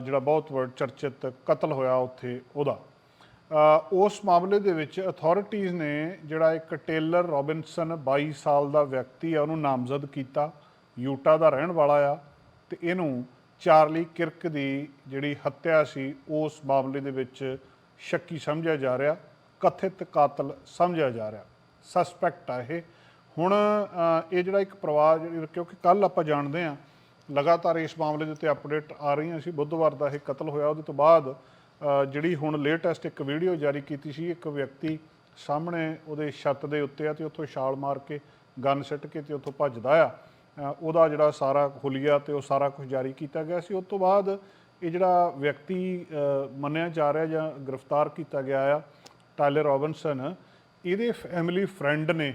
ਜਿਹੜਾ ਬਹੁਤ ਵੱਡਾ ਚਰਚਿਤ ਕਤਲ ਹੋਇਆ ਉੱਥੇ ਉਹਦਾ। ਉਸ ਮਾਮਲੇ ਦੇ ਵਿੱਚ ਅਥਾਰਟੀਆਂ ਨੇ ਜਿਹੜਾ ਇੱਕ ਟੇਲਰ ਰੋਬਿਨਸਨ 22 ਸਾਲ ਦਾ ਵਿਅਕਤੀ ਆ, ਉਹਨੂੰ ਨਾਮਜ਼ਦ ਕੀਤਾ। ਯੂਟਾ ਦਾ ਰਹਿਣ ਵਾਲਾ ਆ ਤੇ ਇਹਨੂੰ ਚਾਰਲੀ ਕਿਰਕ ਦੀ ਜਿਹੜੀ ਹੱਤਿਆ ਸੀ, ਉਸ ਮਾਮਲੇ ਦੇ ਵਿੱਚ ਸ਼ੱਕੀ ਸਮਝਿਆ ਜਾ ਰਿਹਾ, ਕਥਿਤ ਕਾਤਲ ਸਮਝਿਆ ਜਾ ਰਿਹਾ। ਸਸਪੈਕਟ ਆ ਇਹ। ਹੁਣ ਇਹ ਜਿਹੜਾ ਇੱਕ ਪਰਿਵਾਰ, ਕਿਉਂਕਿ ਕੱਲ ਆਪਾਂ ਜਾਣਦੇ ਆ ਲਗਾਤਾਰ ਇਸ ਮਾਮਲੇ ਦੇ ਉੱਤੇ ਅਪਡੇਟ ਆ ਰਹੀਆਂ ਸੀ। ਬੁੱਧਵਾਰ ਦਾ ਇਹ ਕਤਲ ਹੋਇਆ। ਉਹਦੇ ਤੋਂ ਬਾਅਦ ਜਿਹੜੀ ਹੁਣ ਲੇਟੈਸਟ ਇੱਕ ਵੀਡੀਓ ਜਾਰੀ ਕੀਤੀ ਸੀ, ਇੱਕ ਵਿਅਕਤੀ ਸਾਹਮਣੇ ਉਹਦੇ ਛੱਤ ਦੇ ਉੱਤੇ ਆ ਤੇ ਉੱਥੋਂ ਛਾਲ ਮਾਰ ਕੇ, ਗਨ ਸਿੱਟ ਕੇ ਤੇ ਉੱਥੋਂ ਭੱਜਦਾ ਆ। ਉਹਦਾ ਜਿਹੜਾ ਸਾਰਾ ਹੁਲੀਆ ਤੇ ਉਹ ਸਾਰਾ ਕੁਝ ਜਾਰੀ ਕੀਤਾ ਗਿਆ ਸੀ। ਉਸ ਤੋਂ ਬਾਅਦ ਇਹ ਜਿਹੜਾ ਵਿਅਕਤੀ ਮੰਨਿਆ ਜਾ ਰਿਹਾ ਜਾਂ ਗ੍ਰਿਫਤਾਰ ਕੀਤਾ ਗਿਆ ਆ, ਟਾਇਲਰ ਰੋਬਿਨਸਨ, ਇਹਦੇ ਫੈਮਿਲੀ ਫਰੈਂਡ ਨੇ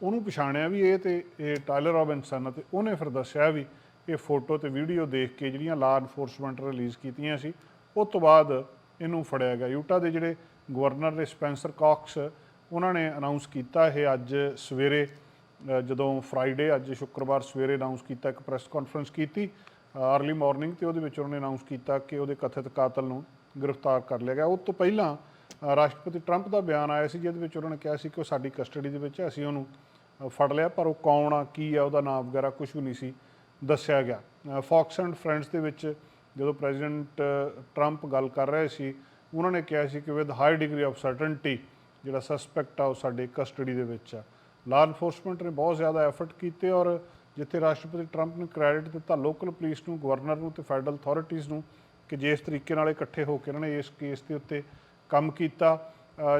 ਉਹਨੂੰ ਪਛਾਣਿਆ ਵੀ ਇਹ ਤੇ, ਇਹ ਟਾਇਲਰ ਰੋਬਿਨਸਨ ਆ ਤੇ ਉਹਨੇ ਫਿਰ ਦੱਸਿਆ ਵੀ ਇਹ ਫੋਟੋ ਤੇ ਵੀਡੀਓ ਦੇਖ ਕੇ ਜਿਹੜੀਆਂ ਲਾ ਇਨਫੋਰਸਮੈਂਟ ਰਿਲੀਜ਼ ਕੀਤੀਆਂ ਸੀ ਉਸ ਤੋਂ ਬਾਅਦ ਇਹਨੂੰ ਫੜਿਆ ਗਿਆ। ਯੂਟਾ ਦੇ ਜਿਹੜੇ ਗਵਰਨਰ ਨੇ ਸਪੈਂਸਰ ਕਾਕਸ, ਉਹਨਾਂ ਨੇ ਅਨਾਉਂਸ ਕੀਤਾ ਇਹ ਅੱਜ ਸਵੇਰੇ ਜਦੋਂ ਫਰਾਈਡੇ ਅੱਜ ਸ਼ੁੱਕਰਵਾਰ ਸਵੇਰੇ ਅਨਾਉਂਸ ਕੀਤਾ, ਇੱਕ ਪ੍ਰੈਸ ਕਾਨਫਰੰਸ ਕੀਤੀ ਅਰਲੀ ਮਾਰਨਿੰਗ ਤੇ ਉਹਦੇ ਵਿੱਚ ਉਹਨਾਂ ਨੇ ਅਨਾਉਂਸ ਕੀਤਾ ਕਿ ਉਹਦੇ ਕਥਿਤ ਕਾਤਲ ਨੂੰ ਗ੍ਰਿਫਤਾਰ ਕਰ ਲਿਆ ਗਿਆ। ਉਸ ਤੋਂ ਪਹਿਲਾਂ ਰਾਸ਼ਟਰਪਤੀ ਟਰੰਪ ਦਾ ਬਿਆਨ ਆਇਆ ਸੀ, ਜਿਹਦੇ ਵਿੱਚ ਉਹਨਾਂ ਨੇ ਕਿਹਾ ਸੀ ਕਿ ਉਹ ਸਾਡੀ ਕਸਟਡੀ ਦੇ ਵਿੱਚ ਹੈ, ਅਸੀਂ ਉਹਨੂੰ ਫੜ ਲਿਆ, ਪਰ ਉਹ ਕੌਣ ਆ, ਕੀ ਆ, ਉਹਦਾ ਨਾਮ ਵਗੈਰਾ ਕੁਝ ਵੀ ਨਹੀਂ ਸੀ। ਦੱਸਿਆ ਗਿਆ। ਫੌਕਸ ਐਂਡ ਫਰੈਂਡਸ ਦੇ ਵਿੱਚ ਜਦੋਂ ਪ੍ਰੈਜ਼ੀਡੈਂਟ ਟਰੰਪ ਗੱਲ ਕਰ ਰਹੇ ਸੀ, ਉਹਨਾਂ ਨੇ ਕਿਹਾ ਸੀ ਕਿ with high degree of certainty ਜਿਹੜਾ ਸਸਪੈਕਟ ਆ ਉਹ ਸਾਡੇ ਕਸਟਡੀ ਦੇ ਵਿੱਚ ਆ। ਲਾ ਇਨਫੋਰਸਮੈਂਟ ਨੇ ਬਹੁਤ ਜ਼ਿਆਦਾ ਐਫਰਟ ਕੀਤੇ ਔਰ ਜਿੱਥੇ ਰਾਸ਼ਟਰਪਤੀ ਟਰੰਪ ਨੇ ਕ੍ਰੈਡਿਟ ਦਿੱਤਾ ਲੋਕਲ ਪੁਲਿਸ ਨੂੰ ਗਵਰਨਰ ਨੂੰ ਤੇ ਫੈਡਰਲ ਅਥਾਰਟੀਆਂ ਨੂੰ ਕਿ ਜਿਸ ਤਰੀਕੇ ਨਾਲ ਇਕੱਠੇ ਹੋ ਕੇ ਇਹਨਾਂ ਨੇ ਇਸ ਕੇਸ ਦੇ ਉੱਤੇ ਕੰਮ ਕੀਤਾ।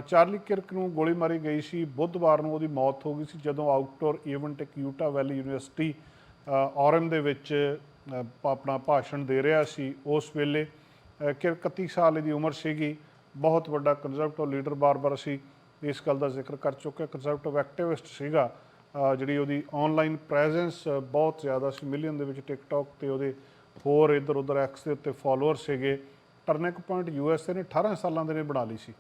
ਚਾਰਲੀ ਕਿਰਕ ਨੂੰ ਗੋਲੀ ਮਾਰੀ ਗਈ ਸੀ, ਬੁੱਧਵਾਰ ਨੂੰ ਉਹਦੀ ਮੌਤ ਹੋ ਗਈ ਸੀ ਜਦੋਂ ਆਊਟਡੋਰ ਇਵੈਂਟ ਇੱਕ ਯੂਟਾ ਵੈਲੀ ਯੂਨੀਵਰਸਿਟੀ ਔਰਮ ਦੇ ਵਿੱਚ ਆਪਣਾ ਭਾਸ਼ਣ ਦੇ ਰਿਹਾ ਸੀ ਉਸ ਵੇਲੇ। ਕਿ 31 ਸਾਲ ਦੀ ਉਮਰ ਸੀਗੀ। ਬਹੁਤ ਵੱਡਾ ਕੰਜ਼ਰਵੇਟਿਵ ਲੀਡਰ ਬਾਰ-ਬਾਰ ਅਸੀਂ ਇਸ ਗੱਲ ਦਾ ਜ਼ਿਕਰ ਕਰ ਚੁੱਕੇ ਕੰਜ਼ਰਵੇਟਿਵ ਐਕਟਿਵਿਸਟ ਸੀਗਾ। ਜਿਹੜੀ ਉਹਦੀ ਆਨਲਾਈਨ ਪ੍ਰੈਜ਼ੈਂਸ ਬਹੁਤ ਜ਼ਿਆਦਾ ਸੀ। ਮਿਲੀਅਨ ਦੇ ਵਿੱਚ ਟਿਕਟੌਕ ਤੇ ਉਹਦੇ ਹੋਰ ਇੱਧਰ ਉੱਧਰ ਐਕਸ ਦੇ ਉੱਤੇ ਫਾਲੋਅਰ ਸੀਗੇ। ਟਰਨਿੰਗ ਪੁਆਇੰਟ ਯੂਐਸਏ ਨੇ 18 ਸਾਲਾਂ ਦੇ ਨੇ ਬਣਾ ਲਈ ਸੀ।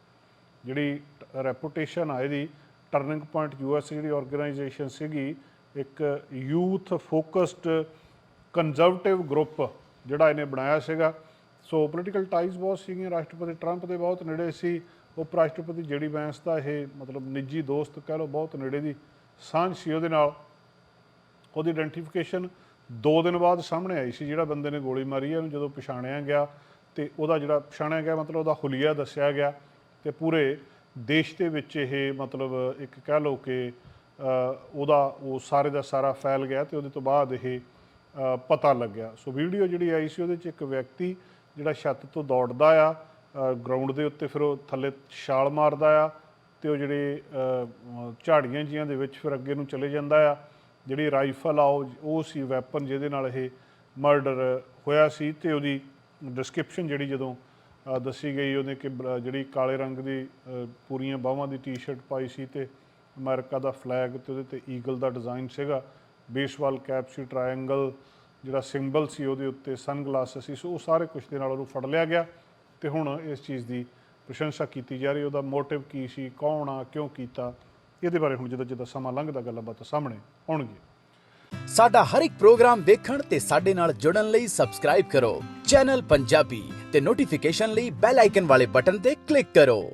ਜਿਹੜੀ ਰੈਪੂਟੇਸ਼ਨ ਆ ਇਹਦੀ ਟਰਨਿੰਗ ਪੁਆਇੰਟ ਯੂਐਸ ਜਿਹੜੀ ਆਰਗੇਨਾਈਜੇਸ਼ਨ ਸੀਗੀ ਇੱਕ ਯੂਥ ਫੋਕਸਡ ਕੰਜ਼ਰਵੇਟਿਵ ਗਰੁੱਪ ਜਿਹੜਾ ਇਹਨੇ ਬਣਾਇਆ ਸੀਗਾ। ਸੋ ਪੋਲੀਟੀਕਲ ਟਾਈਜ਼ ਬਹੁਤ ਸੀਗੀਆਂ। ਰਾਸ਼ਟਰਪਤੀ ਟਰੰਪ ਦੇ ਬਹੁਤ ਨੇੜੇ ਸੀ। ਉਪ ਰਾਸ਼ਟਰਪਤੀ ਜੇਡੀ ਵੈਂਸ ਦਾ ਇਹ ਮਤਲਬ ਨਿੱਜੀ ਦੋਸਤ ਕਹਿ ਲਓ, ਬਹੁਤ ਨੇੜੇ ਦੀ ਸਾਂਝ ਸੀ ਉਹਦੇ ਨਾਲ। ਉਹਦੀ ਆਇਡੈਂਟੀਫਿਕੇਸ਼ਨ 2 ਦਿਨ ਬਾਅਦ ਸਾਹਮਣੇ ਆਈ ਸੀ, ਜਿਹੜਾ ਬੰਦੇ ਨੇ ਗੋਲੀ ਮਾਰੀ ਹੈ ਉਹਨੂੰ ਜਦੋਂ ਪਛਾਣਿਆ ਗਿਆ ਤੇ ਉਹਦਾ ਜਿਹੜਾ ਪਛਾਣਿਆ ਗਿਆ ਮਤਲਬ ਉਹਦਾ ਹੁਲੀਆ ਦੱਸਿਆ ਗਿਆ ਤੇ ਪੂਰੇ ਦੇਸ਼ ਦੇ ਵਿੱਚ ਇਹ ਮਤਲਬ ਇੱਕ ਕਹਿ ਲਓ ਕਿ ਉਹਦਾ ਉਹ ਸਾਰੇ ਦਾ ਸਾਰਾ ਫੈਲ ਗਿਆ ਤੇ ਉਹਦੇ ਤੋਂ ਬਾਅਦ ਇਹ ਪਤਾ ਲੱਗਿਆ। ਸੋ ਵੀਡੀਓ ਜਿਹੜੀ ਆਈ ਸੀ ਉਹਦੇ ਚ ਇੱਕ ਵਿਅਕਤੀ ਜਿਹੜਾ ਛੱਤ ਤੋਂ ਦੌੜਦਾ ਆ ਗਰਾਊਂਡ ਦੇ ਉੱਤੇ ਫਿਰ ਉਹ ਥੱਲੇ ਛਾਲ ਮਾਰਦਾ ਆ ਤੇ ਉਹ ਜਿਹੜੇ ਝਾੜੀਆਂ ਜੀਆਂ ਦੇ ਵਿੱਚ ਫਿਰ ਅੱਗੇ ਨੂੰ ਚਲੇ ਜਾਂਦਾ ਆ। ਜਿਹੜੀ ਰਾਈਫਲ ਆ, ਉਹ ਸੀ ਵੈਪਨ ਜਿਹਦੇ ਨਾਲ ਇਹ ਮਰਡਰ ਹੋਇਆ ਸੀ ਤੇ ਉਹਦੀ ਡਿਸਕ੍ਰਿਪਸ਼ਨ ਜਿਹੜੀ ਜਦੋਂ ਦੱਸੀ ਗਈ ਉਹਨੇ ਕਿ ਜਿਹੜੀ ਕਾਲੇ ਰੰਗ ਦੀ ਪੂਰੀਆਂ ਬਾਹਾਂ ਦੀ ਟੀ-ਸ਼ਰਟ ਪਾਈ ਸੀ ਤੇ ਅਮਰੀਕਾ ਦਾ ਫਲੈਗ ਤੇ ਉਹਦੇ ਤੇ ਈਗਲ ਦਾ ਡਿਜ਼ਾਈਨ ਸੀਗਾ। ਬੇਸਵਾਲ ਕੈਪ ਸੀ, ਟ੍ਰਾਇੰਗਲ, ਜਿਹੜਾ ਸਿੰਬਲ ਸੀ ਉਹਦੇ ਉੱਤੇ ਸਨਗਲਾਸਸ ਸੀ, ਸੋ ਉਹ ਸਾਰੇ ਕੁਝ ਦੇ ਨਾਲ ਉਹਨੂੰ ਫੜ ਲਿਆ ਗਿਆ ਤੇ ਹੁਣ ਇਸ ਚੀਜ਼ ਦੀ ਪ੍ਰਸ਼ੰਸਾ ਕੀਤੀ ਜਾ ਰਹੀ ਉਹਦਾ ਮੋਟਿਵ ਕੀ ਸੀ, ਕੌਣ ਆ, ਕਿਉਂ ਕੀਤਾ, ਇਹਦੇ ਬਾਰੇ ਹੁਣ ਜਦੋਂ ਜਦੋਂ ਸਮਾਂ ਲੰਘਦਾ, ਗੱਲਾਂ ਬਾਤਾਂ ਸਾਹਮਣੇ ਆਉਣਗੀਆਂ। ਸਾਡਾ ਹਰ ਇੱਕ ਪ੍ਰੋਗਰਾਮ ਦੇਖਣ ਤੇ ਸਾਡੇ ਨਾਲ ਜੁੜਨ ਲਈ ਸਬਸਕ੍ਰਾਈਬ ਕਰੋ। ਚੈਨਲ ਪੰਜਾਬੀ ਤੇ ਨੋਟੀਫਿਕੇਸ਼ਨ ਲਈ ਬੈਲ ਆਈਕਨ ਵਾਲੇ ਬਟਨ ਤੇ ਕਲਿੱਕ ਕਰੋ।